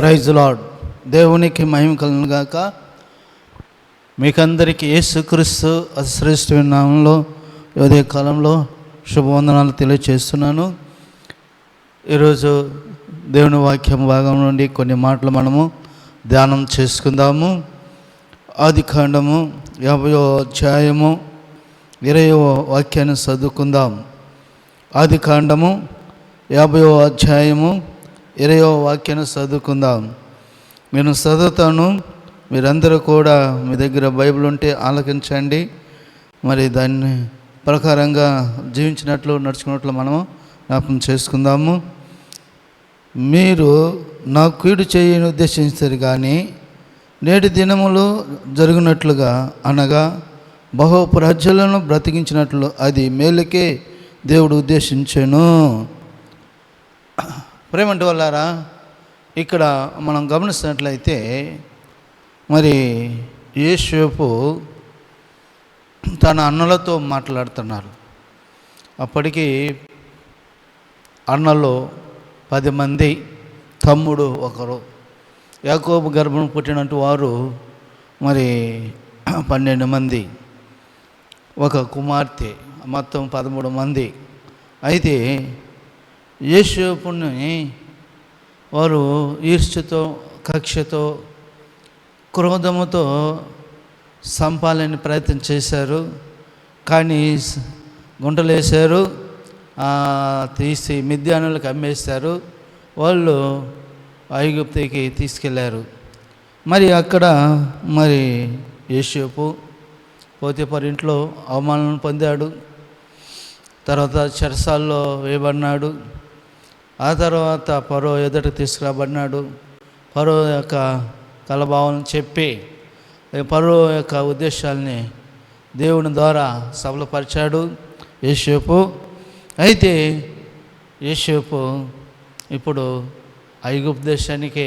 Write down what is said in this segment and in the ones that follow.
Praise lord దేవునికి మహిమ కలను గాక. మీకందరికీ యేసుక్రీస్తు అశ్రేష్ఠమైన నామంలో ఉదయ కాలంలో శుభవందనాలు తెలియజేస్తున్నాను ఈరోజు దేవుని వాక్యం భాగం నుండి కొన్ని మాటలు మనము ధ్యానం చేసుకుందాము. ఆది కాండము యాభయో అధ్యాయము ఇరవయో వాక్యాన్ని చదువుకుందాం. ఆది కాండము యాభయో అధ్యాయము ఇరవయో వాక్యాన్ని చదువుకుందాం. నేను చదువుతాను మీరందరూ కూడా మీ దగ్గర బైబిల్ ఉంటే ఆలకించండి. మరి దాన్ని ప్రకారంగా జీవించినట్లు నడుచుకున్నట్లు మనము జ్ఞాపకం చేసుకుందాము. మీరు నా కీడు చేయని ఉద్దేశించారు కానీ నేటి దినములు జరిగినట్లుగా అనగా బహు ప్రజలను బ్రతికించినట్లు అది మేలుకే దేవుడు ఉద్దేశించాను. ప్రేమంటి వాళ్ళారా ఇక్కడ మనం గమనిస్తున్నట్లయితే మరి యేసేపు తన అన్నలతో మాట్లాడుతున్నారు. అప్పటికి అన్నలో పది మంది తమ్ముడు ఒకరు. యాకోబు గర్భం పుట్టినట్టు వారు మరి పన్నెండు మంది. ఒక కుమార్తె మొత్తం పదమూడు మంది. అయితే యేషోపుని వారు ఈర్ష్యతో కక్షతో క్రోధముతో సంపాలని ప్రయత్నం చేశారు. కానీ గుంటలేశారు. తీసి మిద్యానులకు అమ్మేశారు. వాళ్ళు ఐగుప్తికి తీసుకెళ్ళారు మరి అక్కడ మరి యేషోపు పోతేపర్ ఇంట్లో అవమానం పొందాడు. తర్వాత చెరసాల్లో వేయబడినాడు. ఆ తర్వాత పరో ఎదుట తీసుకురాబడినాడు. పరో యొక్క కలభావం చెప్పి పరో యొక్క ఉద్దేశాల్ని దేవుని ద్వారా సఫలపరిచాడు యేసేపు అయితే యేసేపు ఇప్పుడు ఐగుప్తు దేశానికి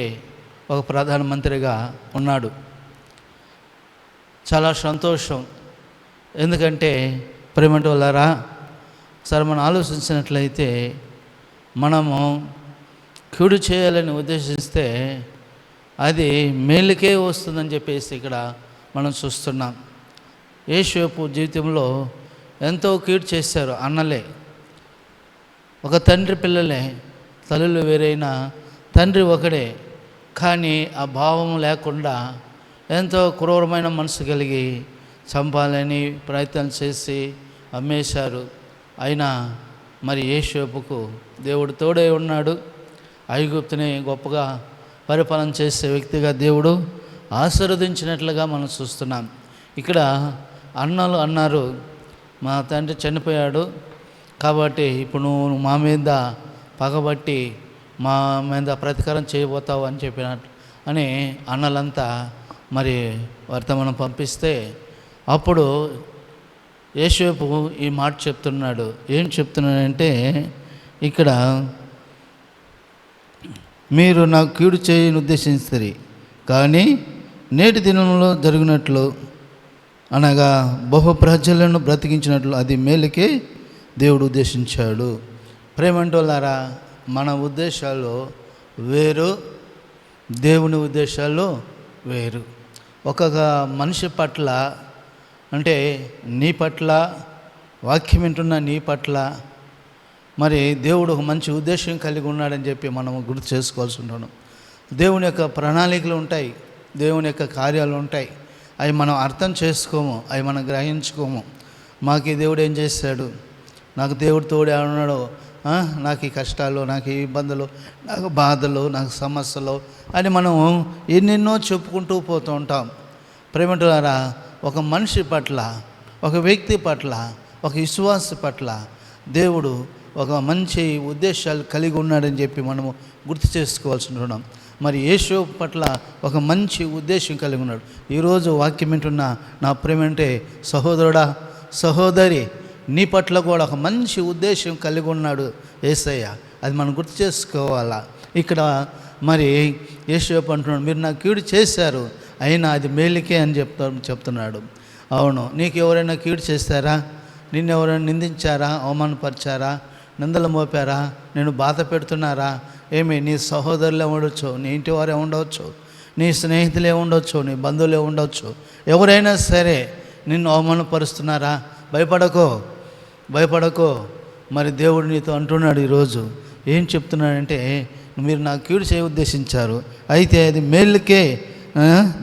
ఒక ప్రధానమంత్రిగా ఉన్నాడు. చాలా సంతోషం. ఎందుకంటే ప్రేమంటి వాళ్ళారా సరే మనం ఆలోచించినట్లయితే మనము కీడు చేయాలని ఉద్దేశిస్తే అది మేలుకే వస్తుందని చెప్పేసి ఇక్కడ మనం చూస్తున్నాం. యేషోపు జీవితంలో ఎంతో కీడు చేశారు అన్నలే. ఒక తండ్రి పిల్లలే తల్లులు వేరైన తండ్రి ఒకడే కానీ ఆ భావం లేకుండా ఎంతో క్రూరమైన మనసు కలిగి చంపాలని ప్రయత్నం చేసి అమ్మేశారు. అయినా మరి ఏషోపుకు దేవుడు తోడే ఉన్నాడు. ఐగుప్తుని గొప్పగా పరిపాలన చేసే వ్యక్తిగా దేవుడు ఆశీర్వదించినట్లుగా మనం చూస్తున్నాం. ఇక్కడ అన్నలు అన్నారు మా తండ్రి చనిపోయాడు కాబట్టి ఇప్పుడు నువ్వు మా మీద పగబట్టి మా మీద ప్రతీకారం చేయబోతావు అని చెప్పినట్టు అని అన్నలంతా మరి వర్తమానం పంపిస్తే అప్పుడు యేసేపు ఈ మాట చెప్తున్నాడు. ఏం చెప్తున్నాడంటే ఇక్కడ మీరు నాకు కీడు చేయని ఉద్దేశిస్తారు కానీ నేటి దినంలో జరిగినట్లు అనగా బహు ప్రజలను బ్రతికించినట్లు అది మేలుకే దేవుడు ఉద్దేశించాడు. ప్రేమంటోళ్ళారా మన ఉద్దేశాలు వేరు దేవుని ఉద్దేశాలు వేరు. ఒక్కొక్క మనిషి పట్ల అంటే నీ పట్ల వాక్యం వింటున్న నీ పట్ల మరి దేవుడు ఒక మంచి ఉద్దేశం కలిగి ఉన్నాడని చెప్పి మనం గుర్తు చేసుకోవాల్సి ఉంటాను దేవుని యొక్క ప్రణాళికలు ఉంటాయి దేవుని యొక్క కార్యాలు ఉంటాయి. అవి మనం అర్థం చేసుకోము అవి మనం గ్రహించుకోము. మాకు ఈ దేవుడు ఏం చేశాడు నాకు దేవుడు తోడే ఉన్నాడు. నాకు ఈ కష్టాలు నాకు ఈ ఇబ్బందులు నాకు బాధలు నాకు సమస్యలు అని మనం ఎన్నెన్నో చెప్పుకుంటూ పోతూ ఉంటాం. ప్రేమంటున్నారా? ఒక మనిషి పట్ల ఒక వ్యక్తి పట్ల ఒక విశ్వాస పట్ల దేవుడు ఒక మంచి ఉద్దేశాలు కలిగి ఉన్నాడని చెప్పి మనము గుర్తు చేసుకోవాల్సి ఉన్నాం మరి యేసు పట్ల ఒక మంచి ఉద్దేశం కలిగి ఉన్నాడు. ఈరోజు వాక్యం వింటున్న నా ప్రేమంటే సహోదరుడా సహోదరి నీ పట్ల కూడా ఒక మంచి ఉద్దేశం కలిగి ఉన్నాడు ఏసయ్య. అది మనం గుర్తు చేసుకోవాలా? ఇక్కడ మరి యేసు అంటున్నాడు మీరు నాకు కీడు చేశారు అయినా అది మేలుకే అని చెప్తా చెప్తున్నాడు. అవును నీకు ఎవరైనా కీడు చేస్తారా? నిన్ను ఎవరైనా నిందించారా? అవమానపరిచారా? నిందలు మోపారా? నేను బాధ పెడుతున్నారా? ఏమి నీ సహోదరులే ఉండొచ్చు నీ ఇంటి వారే ఉండవచ్చు నీ స్నేహితులే ఉండొచ్చు నీ బంధువులే ఉండొచ్చు. ఎవరైనా సరే నిన్ను అవమానపరుస్తున్నారా? భయపడకో భయపడకో. మరి దేవుడు నీతో అంటున్నాడు ఈరోజు. ఏం చెప్తున్నాడంటే మీరు నాకు కీడు చేయ ఉద్దేశించారు. అయితే అది మేలుకే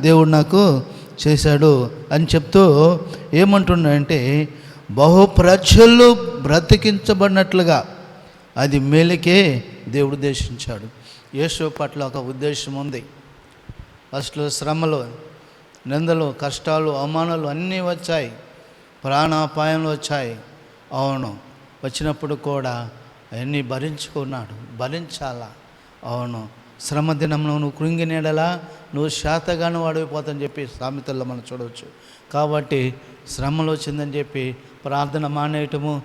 దేవుడు నాకు చేశాడు అని చెప్తూ ఏమంటున్నాడంటే బహుప్రజలు బ్రతికించబడినట్లుగా అది మేలుకే దేవుడు ఉద్దేశించాడు. యేసు పట్ల ఒక ఉద్దేశం ఉంది. ఫస్ట్లో శ్రమలు నిందలు కష్టాలు అవమానాలు అన్నీ వచ్చాయి. ప్రాణాపాయంలో వచ్చాయి. అవును వచ్చినప్పుడు కూడా అవన్నీ భరించుకున్నాడు. భరించాలా? అవును. శ్రమ దినంలో నువ్వు కృంగినేడలా నువ్వు శాతగాను వాడిపోతాని చెప్పి సామెతల్లో మనం చూడవచ్చు. కాబట్టి శ్రమలు వచ్చిందని చెప్పి ప్రార్థన మానేయటము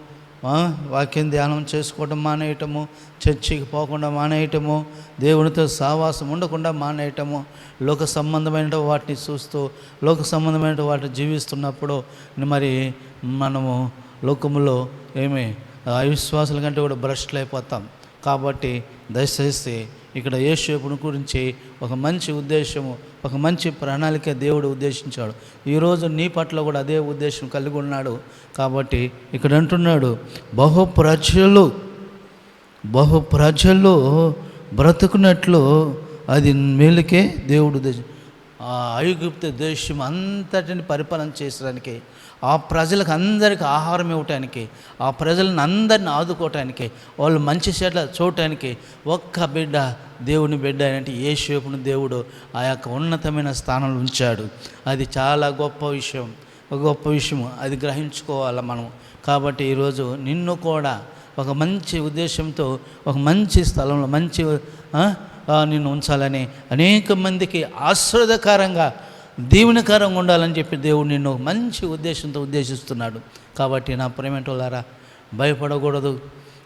వాక్యం ధ్యానం చేసుకోవడం మానేయటము చర్చికి పోకుండా మానేయటము దేవునితో సావాసం ఉండకుండా మానేయటము లోక సంబంధమైన వాటిని చూస్తూ లోక సంబంధమైన వాటిని జీవిస్తున్నప్పుడు మరి మనము లోకములో ఏమి అవిశ్వాసుల కంటే కూడా బ్రష్లు అయిపోతాం కాబట్టి దయచేసి ఇక్కడ యేషేపుని గురించి ఒక మంచి ఉద్దేశము ఒక మంచి ప్రణాళిక దేవుడు ఉద్దేశించాడు. ఈరోజు నీ పట్ల కూడా అదే ఉద్దేశం కలిగి ఉన్నాడు. కాబట్టి ఇక్కడ అంటున్నాడు బహు ప్రజలు బహు ప్రజలు బ్రతుకున్నట్లు అది మేలుకే దేవుడు ఉద్దేశం ఆ ఐగుప్తు దేశం అంతటిని పరిపాలన చేసడానికి ఆ ప్రజలకు అందరికి ఆహారం ఇవ్వటానికి ఆ ప్రజలను అందరిని ఆదుకోవటానికి వాళ్ళు మంచి చెట్ల చూడటానికి ఒక్క బిడ్డ దేవుని బిడ్డ అంటే ఏ షేపును దేవుడు ఆ యొక్క ఉన్నతమైన స్థానంలో ఉంచాడు. అది చాలా గొప్ప విషయం. ఒక గొప్ప విషయం. అది గ్రహించుకోవాలి మనం కాబట్టి ఈరోజు నిన్ను కూడా ఒక మంచి ఉద్దేశంతో ఒక మంచి స్థలంలో మంచి నిన్ను ఉంచాలని అనేక మందికి ఆశ్రదకరంగా దీవెనకరంగా ఉండాలని చెప్పి దేవుడు నిన్ను మంచి ఉద్దేశంతో ఉద్దేశిస్తున్నాడు. కాబట్టి నా ప్రేమటోలారా భయపడకూడదు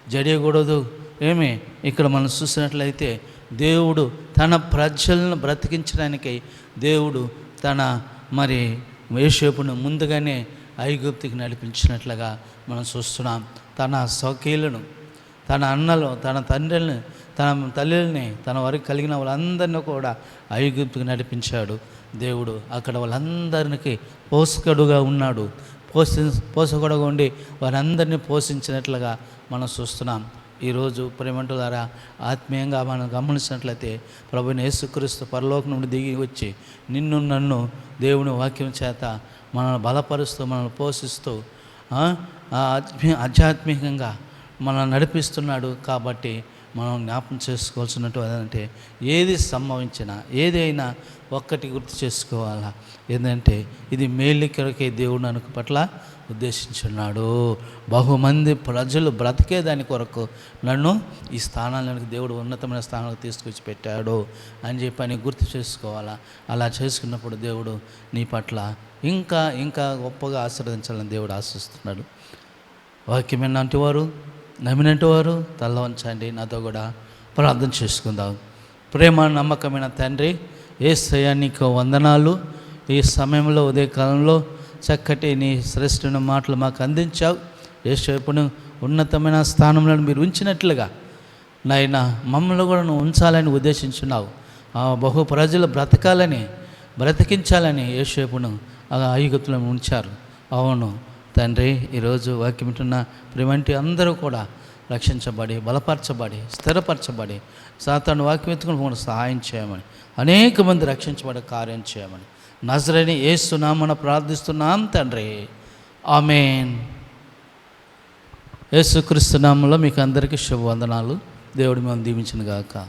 జడియకూడదు ఏమి? ఇక్కడ మనం చూసినట్లయితే దేవుడు తన ప్రజలను బ్రతికించడానికి దేవుడు తన మరి యేషేపును ముందుగానే ఐగుప్తికి నడిపించినట్లుగా మనం చూస్తున్నాం. తన స్వకీయులను తన అన్నలు తన తండ్రిని తన తల్లిని తన వరకు కలిగిన వాళ్ళందరినీ కూడా ఐగుప్తుకు నడిపించాడు. దేవుడు అక్కడ వాళ్ళందరికీ పోషకుడుగా ఉన్నాడు. పోషి పోషకుడుగా ఉండి వారందరినీ పోషించినట్లుగా మనం చూస్తున్నాం. ఈరోజు ప్రేమంటు ద్వారా ఆత్మీయంగా మనం గమనించినట్లయితే ప్రభుని యేసుక్రీస్తు పరలోకం నుండి దిగి వచ్చి నిన్ను నన్ను దేవుని వాక్యం చేత మనల్ని బలపరుస్తూ మనల్ని పోషిస్తూ ఆధ్యాత్మికంగా మనల్ని నడిపిస్తున్నాడు. కాబట్టి మనం జ్ఞాపకం చేసుకోవాల్సినట్టు అదంటే ఏది సంభవించినా ఏదైనా ఒక్కటి గుర్తు చేసుకోవాలా? ఏంటంటే ఇది మేలు దేవుడు నన్ను పట్ల ఉద్దేశించున్నాడు. బహుమంది ప్రజలు బ్రతికే దాని కొరకు నన్ను ఈ స్థానాలకు దేవుడు ఉన్నతమైన స్థానాలకు తీసుకొచ్చి పెట్టాడు అని చెప్పి అని గుర్తు చేసుకోవాలా? అలా చేసుకున్నప్పుడు దేవుడు నీ పట్ల ఇంకా ఇంకా గొప్పగా ఆశీర్వదించాలని దేవుడు ఆశిస్తున్నాడు. వాక్యమైన వారు నమ్మినట్టు వారు తల్ల ఉంచండి. నాతో కూడా ప్రార్థన చేసుకుందాం. ప్రేమ నమ్మకమైన తండ్రి ఏ సయానికి వందనాలు. ఈ సమయంలో ఉదయకాలంలో చక్కటి నీ శ్రేష్ఠమైన మాటలు మాకు అందించావు. ఏసేపును ఉన్నతమైన స్థానంలో మీరు ఉంచినట్లుగా నాయన మమ్మల్ని కూడా నువ్వు ఉంచాలని ఉద్దేశించున్నావు. ఆ బహు ప్రజలు బ్రతకాలని బ్రతికించాలని ఏసేపును ఆ ఐగుప్తులను ఉంచారు. అవును. తండ్రి ఈరోజు వాక్యం వింటున్న ప్రేమంటి అందరూ కూడా రక్షించబడి బలపరచబడి స్థిరపరచబడి సాతాను వాక్యం ఎత్తుకుని మనం సహాయం చేయమని అనేక మంది రక్షించబడే కార్యం చేయమని నజరని ఏస్తున్నామని ప్రార్థిస్తున్నాం తండ్రి. ఆమెన్. యేసుక్రీస్తునామంలో మీకు అందరికీ శుభవందనాలు. దేవుడు మేము దీవించిన గాక